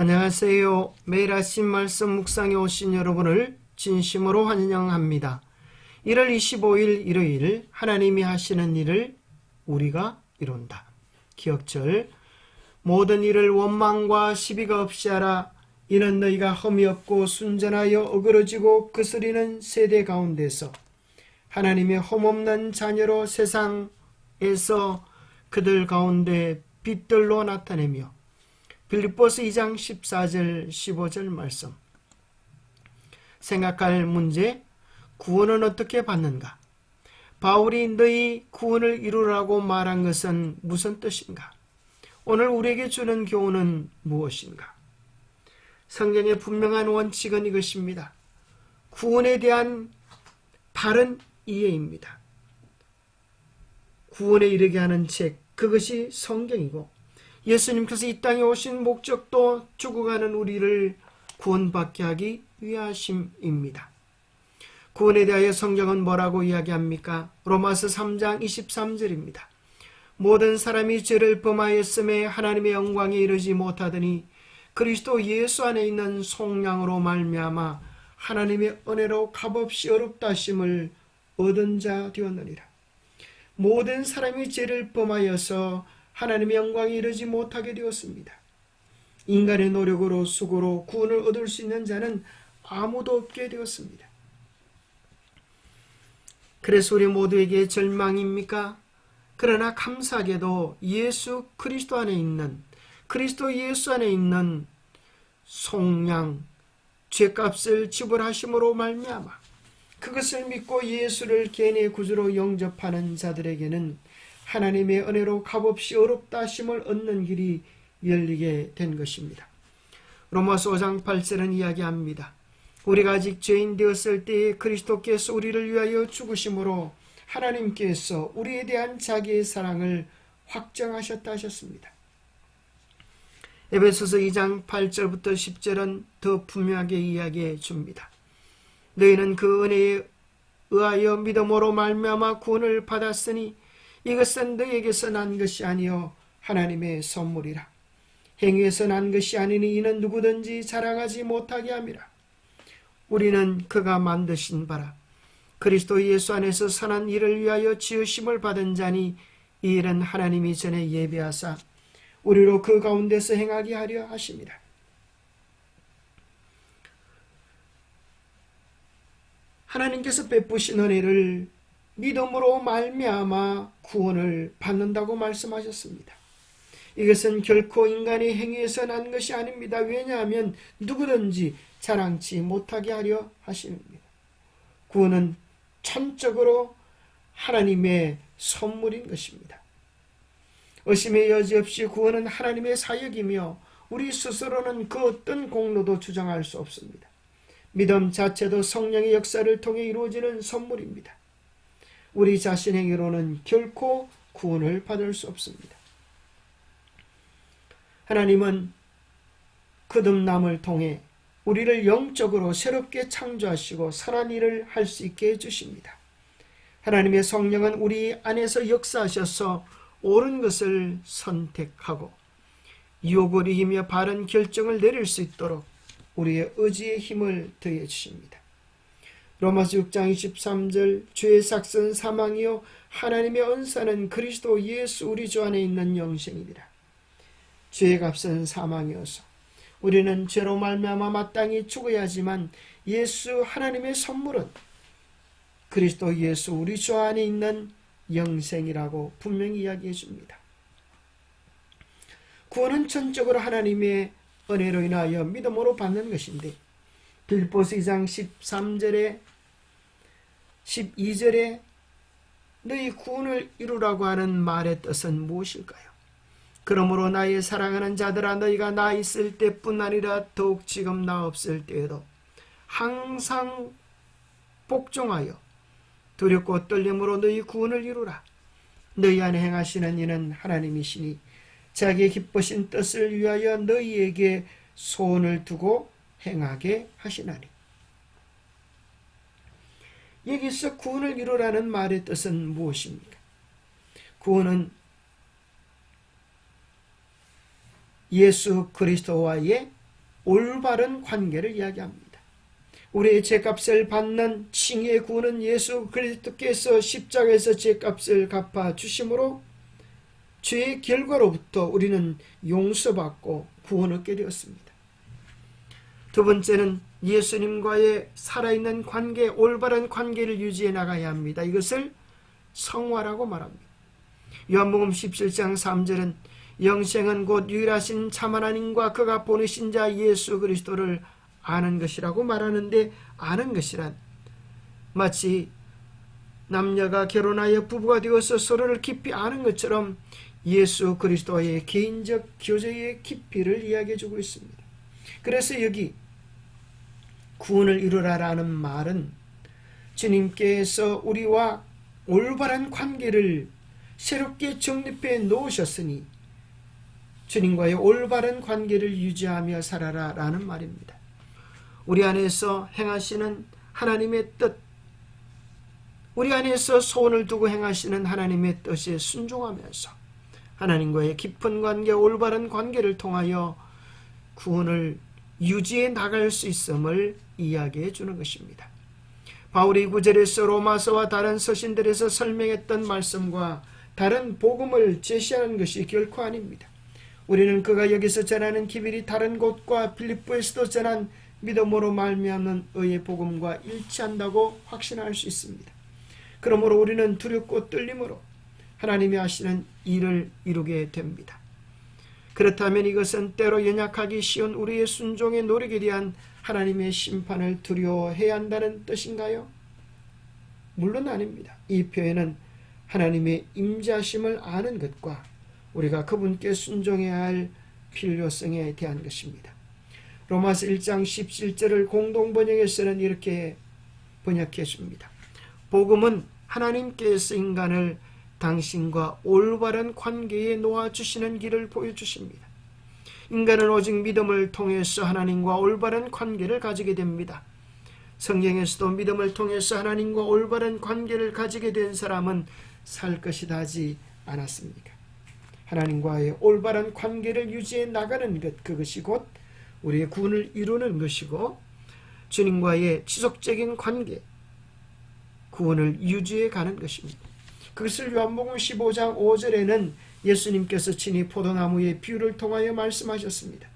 안녕하세요. 매일 아침 말씀 묵상에 오신 여러분을 진심으로 환영합니다. 1월 25일 일요일 하나님이 하시는 일을 우리가 이룬다. 기억절 모든 일을 원망과 시비가 없이 하라. 이는 너희가 험이 없고 순전하여 어그러지고 그스리는 세대 가운데서 하나님의 험없는 자녀로 세상에서 그들 가운데 빛들로 나타내며 빌립보스 2장 14절 15절 말씀 생각할 문제 구원은 어떻게 받는가? 바울이 너희 구원을 이루라고 말한 것은 무슨 뜻인가? 오늘 우리에게 주는 교훈은 무엇인가? 성경의 분명한 원칙은 이것입니다. 구원에 대한 바른 이해입니다. 구원에 이르게 하는 책, 그것이 성경이고, 예수님께서 이 땅에 오신 목적도 죽어가는 우리를 구원받게 하기 위하심입니다. 구원에 대하여 성경은 뭐라고 이야기합니까? 로마서 3장 23절입니다. 모든 사람이 죄를 범하였음에 하나님의 영광에 이르지 못하더니 그리스도 예수 안에 있는 속량으로 말미암아 하나님의 은혜로 값없이 어렵다 하심을 얻은 자 되었느니라. 모든 사람이 죄를 범하여서 하나님의 영광에 이르지 못하게 되었습니다. 인간의 노력으로 수고로 구원을 얻을 수 있는 자는 아무도 없게 되었습니다. 그래서 우리 모두에게 절망입니까? 그러나 감사하게도 예수 그리스도 안에 있는 그리스도 예수 안에 있는 속량 죄값을 지불하심으로 말미암아 그것을 믿고 예수를 개인의 구주로 영접하는 자들에게는 하나님의 은혜로 값없이 어렵다 하심을 얻는 길이 열리게 된 것입니다. 로마서 5장 8절은 이야기합니다. 우리가 아직 죄인 되었을 때에 그리스도께서 우리를 위하여 죽으심으로 하나님께서 우리에 대한 자기의 사랑을 확정하셨다 하셨습니다. 에베소서 2장 8절부터 10절은 더 분명하게 이야기해 줍니다. 너희는 그 은혜에 의하여 믿음으로 말미암아 구원을 받았으니 이것은 너희에게서 난 것이 아니요 하나님의 선물이라. 행위에서 난 것이 아니니 이는 누구든지 자랑하지 못하게 함이라. 우리는 그가 만드신 바라 그리스도 예수 안에서 선한 일을 위하여 지으심을 받은 자니 이 일은 하나님이 전에 예배하사 우리로 그 가운데서 행하게 하려 하십니다. 하나님께서 베푸신 은혜를 믿음으로 말미암아 구원을 받는다고 말씀하셨습니다. 이것은 결코 인간의 행위에서 난 것이 아닙니다. 왜냐하면 누구든지 자랑치 못하게 하려 하십니다. 구원은 천적으로 하나님의 선물인 것입니다. 의심의 여지 없이 구원은 하나님의 사역이며 우리 스스로는 그 어떤 공로도 주장할 수 없습니다. 믿음 자체도 성령의 역사를 통해 이루어지는 선물입니다. 우리 자신의 행위로는 결코 구원을 받을 수 없습니다. 하나님은 거듭남을 통해 우리를 영적으로 새롭게 창조하시고 선한 일을 할 수 있게 해주십니다. 하나님의 성령은 우리 안에서 역사하셔서 옳은 것을 선택하고 유혹을 이기며 바른 결정을 내릴 수 있도록 우리의 의지의 힘을 더해 주십니다. 로마서 6장 23절 죄의 삭선 사망이요 하나님의 은사는 그리스도 예수 우리 주 안에 있는 영생이니라. 죄의 값은 사망이어서 우리는 죄로 말미암아 마땅히 죽어야 하지만 예수 하나님의 선물은 그리스도 예수 우리 주 안에 있는 영생이라고 분명히 이야기해 줍니다. 구원은 전적으로 하나님의 은혜로 인하여 믿음으로 받는 것인데 빌보스 2장 13절에 12절에 너희 구원을 이루라고 하는 말의 뜻은 무엇일까요? 그러므로 나의 사랑하는 자들아 너희가 나 있을 때뿐 아니라 더욱 지금 나 없을 때에도 항상 복종하여 두렵고 떨림으로 너희 구원을 이루라. 너희 안에 행하시는 이는 하나님이시니 자기의 기쁘신 뜻을 위하여 너희에게 소원을 두고 행하게 하시나니. 여기서 구원을 이루라는 말의 뜻은 무엇입니까? 구원은 예수 그리스도와의 올바른 관계를 이야기합니다. 우리의 죄값을 받는 칭의 구는 예수 그리스도께서 십자가에서 죄값을 갚아 주심으로 죄의 결과로부터 우리는 용서받고 구원 얻게 되었습니다. 두 번째는 예수님과의 살아있는 관계, 올바른 관계를 유지해 나가야 합니다. 이것을 성화라고 말합니다. 요한복음 17장 3절은 영생은 곧 유일하신 참 하나님과 그가 보내신 자 예수 그리스도를 아는 것이라고 말하는데 아는 것이란 마치 남녀가 결혼하여 부부가 되어서 서로를 깊이 아는 것처럼 예수 그리스도와의 개인적 교제의 깊이를 이야기해 주고 있습니다. 그래서 여기 구원을 이루라라는 말은 주님께서 우리와 올바른 관계를 새롭게 정립해 놓으셨으니 주님과의 올바른 관계를 유지하며 살아라 라는 말입니다. 우리 안에서 행하시는 하나님의 뜻, 우리 안에서 소원을 두고 행하시는 하나님의 뜻에 순종하면서 하나님과의 깊은 관계, 올바른 관계를 통하여 구원을 유지해 나갈 수 있음을 이야기해 주는 것입니다. 바울이 구절에서 로마서와 다른 서신들에서 설명했던 말씀과 다른 복음을 제시하는 것이 결코 아닙니다. 우리는 그가 여기서 전하는 기별이 다른 곳과 빌립보에서도 전한 믿음으로 말미암는 의의 복음과 일치한다고 확신할 수 있습니다. 그러므로 우리는 두렵고 떨림으로 하나님이 하시는 일을 이루게 됩니다. 그렇다면 이것은 때로 연약하기 쉬운 우리의 순종의 노력에 대한 하나님의 심판을 두려워해야 한다는 뜻인가요? 물론 아닙니다. 이 표현은 하나님의 임자심을 아는 것과 우리가 그분께 순종해야 할 필요성에 대한 것입니다. 로마서 1장 17절을 공동 번역에서는 이렇게 번역했습니다. 복음은 하나님께서 인간을 당신과 올바른 관계에 놓아주시는 길을 보여주십니다. 인간은 오직 믿음을 통해서 하나님과 올바른 관계를 가지게 됩니다. 성경에서도 믿음을 통해서 하나님과 올바른 관계를 가지게 된 사람은 살 것이다 하지 않았습니까? 하나님과의 올바른 관계를 유지해 나가는 것 그것이 곧 우리의 구원을 이루는 것이고 주님과의 지속적인 관계 구원을 유지해 가는 것입니다. 그것을 요한복음 15장 5절에는 예수님께서 친히 포도나무의 비유를 통하여 말씀하셨습니다.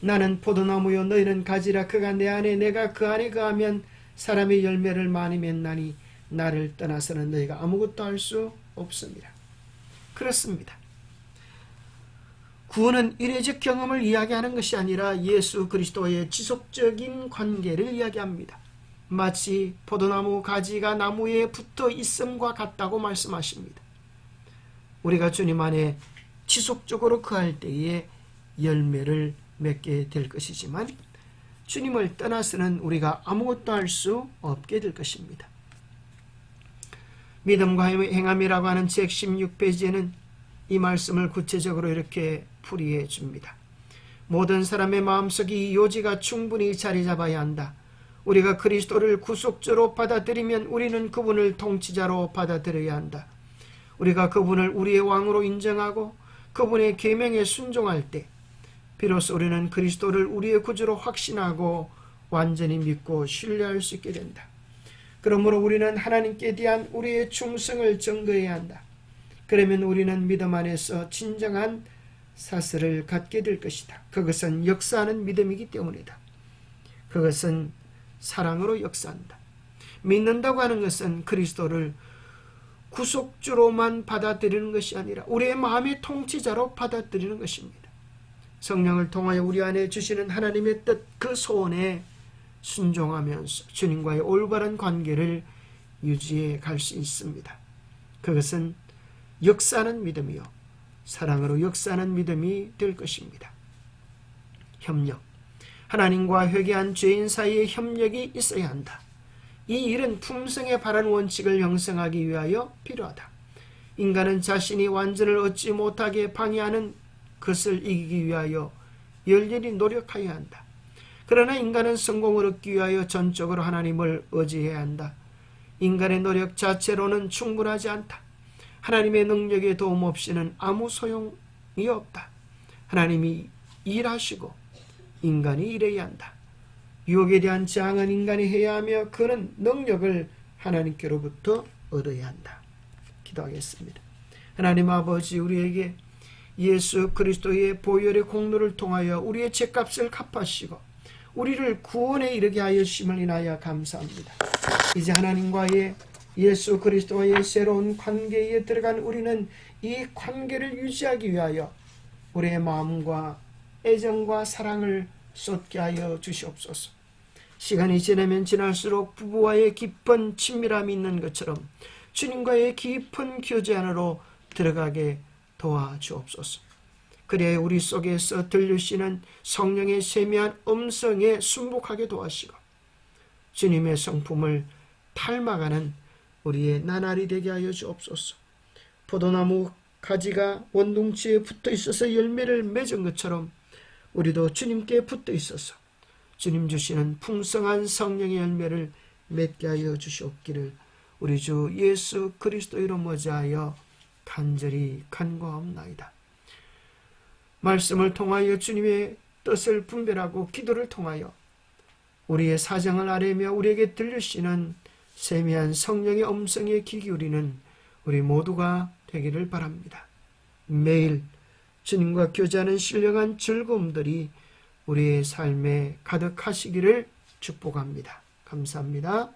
나는 포도나무요 너희는 가지라 그가 내 안에 내가 그 안에 거하면 사람의 열매를 많이 맺나니 나를 떠나서는 너희가 아무것도 할 수 없습니다. 그렇습니다. 구원은 일회적 경험을 이야기하는 것이 아니라 예수 그리스도의 지속적인 관계를 이야기합니다. 마치 포도나무 가지가 나무에 붙어 있음과 같다고 말씀하십니다. 우리가 주님 안에 지속적으로 그할 때에 열매를 맺게 될 것이지만 주님을 떠나서는 우리가 아무것도 할 수 없게 될 것입니다. 믿음과 행함이라고 하는 책 16페이지에는 이 말씀을 구체적으로 이렇게 풀이해 줍니다. 모든 사람의 마음속에 요지가 충분히 자리 잡아야 한다. 우리가 그리스도를 구속주로 받아들이면 우리는 그분을 통치자로 받아들여야 한다. 우리가 그분을 우리의 왕으로 인정하고 그분의 계명에 순종할 때 비로소 우리는 그리스도를 우리의 구주로 확신하고 완전히 믿고 신뢰할 수 있게 된다. 그러므로 우리는 하나님께 대한 우리의 충성을 증거해야 한다. 그러면 우리는 믿음 안에서 진정한 사슬을 갖게 될 것이다. 그것은 역사하는 믿음이기 때문이다. 그것은 사랑으로 역사한다. 믿는다고 하는 것은 그리스도를 구속주로만 받아들이는 것이 아니라 우리의 마음의 통치자로 받아들이는 것입니다. 성령을 통하여 우리 안에 주시는 하나님의 뜻 그 소원에 순종하면서 주님과의 올바른 관계를 유지해 갈 수 있습니다. 그것은 역사하는 믿음이요. 사랑으로 역사하는 믿음이 될 것입니다. 협력. 하나님과 회개한 죄인 사이에 협력이 있어야 한다. 이 일은 품성에 바른 원칙을 형성하기 위하여 필요하다. 인간은 자신이 완전을 얻지 못하게 방해하는 것을 이기기 위하여 열렬히 노력해야 한다. 그러나 인간은 성공을 얻기 위하여 전적으로 하나님을 의지해야 한다. 인간의 노력 자체로는 충분하지 않다. 하나님의 능력의 도움 없이는 아무 소용이 없다. 하나님이 일하시고 인간이 일해야 한다. 유혹에 대한 저항은 인간이 해야 하며 그는 능력을 하나님께로부터 얻어야 한다. 기도하겠습니다. 하나님 아버지 우리에게 예수 그리스도의 보혈의 공로를 통하여 우리의 죄값을 갚으시고 우리를 구원에 이르게 하여 주심을 인하여 감사합니다. 이제 하나님과의 예수 그리스도와의 새로운 관계에 들어간 우리는 이 관계를 유지하기 위하여 우리의 마음과 애정과 사랑을 쏟게 하여 주시옵소서. 시간이 지나면 지날수록 부부와의 깊은 친밀함이 있는 것처럼 주님과의 깊은 교제 안으로 들어가게 도와주옵소서. 그래야 우리 속에서 들리시는 성령의 세미한 음성에 순복하게 도와시고 주님의 성품을 닮아가는 우리의 나날이 되게 하여 주옵소서. 포도나무 가지가 원둥치에 붙어 있어서 열매를 맺은 것처럼 우리도 주님께 붙어 있어서 주님 주시는 풍성한 성령의 열매를 맺게 하여 주시옵기를 우리 주 예수 그리스도 이름 모자하여 간절히 간구하옵나이다. 말씀을 통하여 주님의 뜻을 분별하고 기도를 통하여 우리의 사정을 아뢰며 우리에게 들려시는 세미한 성령의 음성에 귀 기울이는 우리 모두가 되기를 바랍니다. 매일 주님과 교제하는 신령한 즐거움들이 우리의 삶에 가득하시기를 축복합니다. 감사합니다.